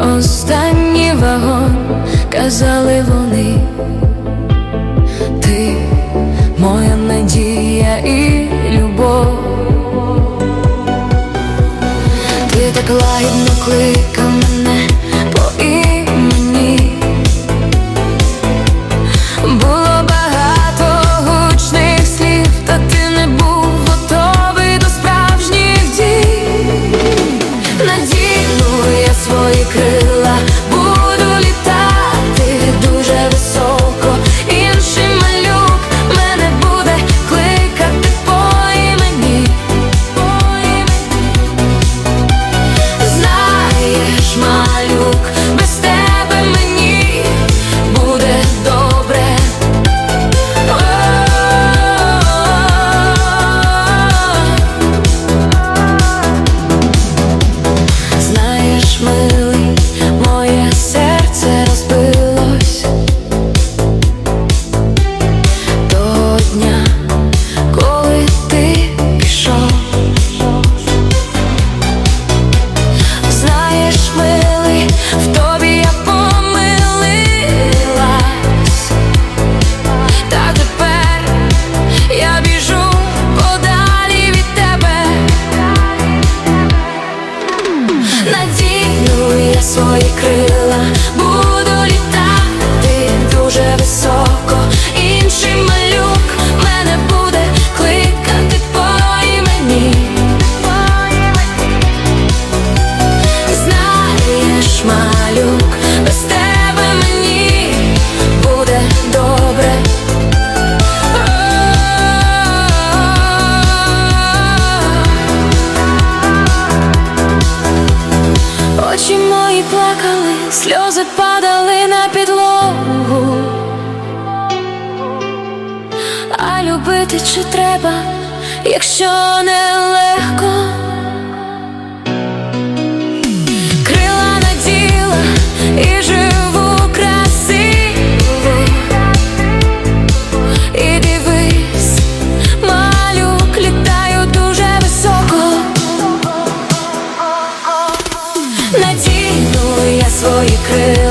останній вагон, казали вони, ти моя надія і любов, ти так лагідно клик. Christmas. сльози падали на підлогу, а любити чи треба, якщо нелегко secret